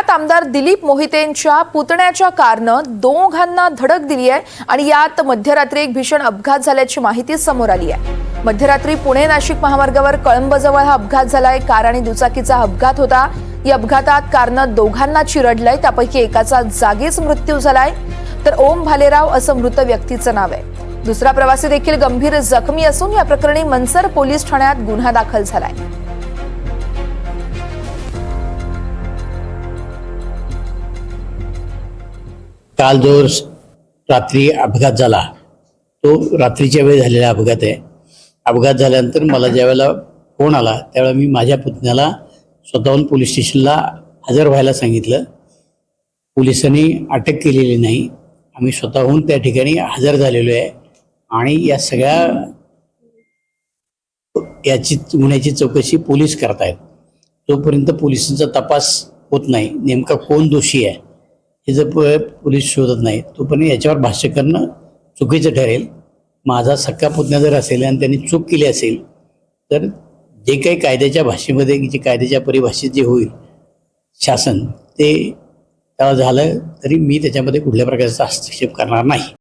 पुण्यात आमदार दिलीप मोहितेंच्या पुतण्याच्या कारनं दोघांना धडक दिली आहे आणि यात मध्यरात्री एक भीषण अपघात झाल्याची माहिती समोर आली आहे. मध्यरात्री पुणे नाशिक महामार्गावर कळंबजवळ हा अपघात झालाय. कार आणि दुचाकीचा अपघात होता. या अपघातात कारनं दोघांना चिरडलंय. त्यापैकी एकाचा जागीच मृत्यू झालाय. तर ओम भालेराव असं मृत व्यक्तीचं नाव आहे. दुसरा प्रवासी देखील गंभीर जखमी असून या प्रकरणी मनसर पोलीस ठाण्यात गुन्हा दाखल झालाय. काल जो रात्री अपघात झाला तो रात्रीच्या वेळी झालेला अपघात आहे. अपघात झाल्यानंतर मला ज्यावेळेला फोन आला त्यावेळेला मी माझ्या पुतण्याला स्वतःहून पोलीस स्टेशनला हजर व्हायला सांगितलं. पोलिसांनी अटक केलेली नाही. आम्ही स्वतःहून त्या ठिकाणी हजर झालेलो आहे आणि या सगळ्या याची गुन्ह्याची चौकशी पोलीस करतायत. जोपर्यंत पोलिसांचा तपास होत नाही नेमका कोण दोषी आहे? तिचं प- पोलीस शोधत नाही तो पण याच्यावर भाष्य करणं चुकीचं ठरेल. माझा सक्का पुतण्या जर असेल आणि त्यांनी चूक केली असेल तर जे काही कायद्याच्या भाषेमध्ये जे कायद्याच्या परिभाषेत जे होईल शासन ते त्याला झालं तरी मी त्याच्यामध्ये कुठल्या प्रकारचा हस्तक्षेप करणार नाही.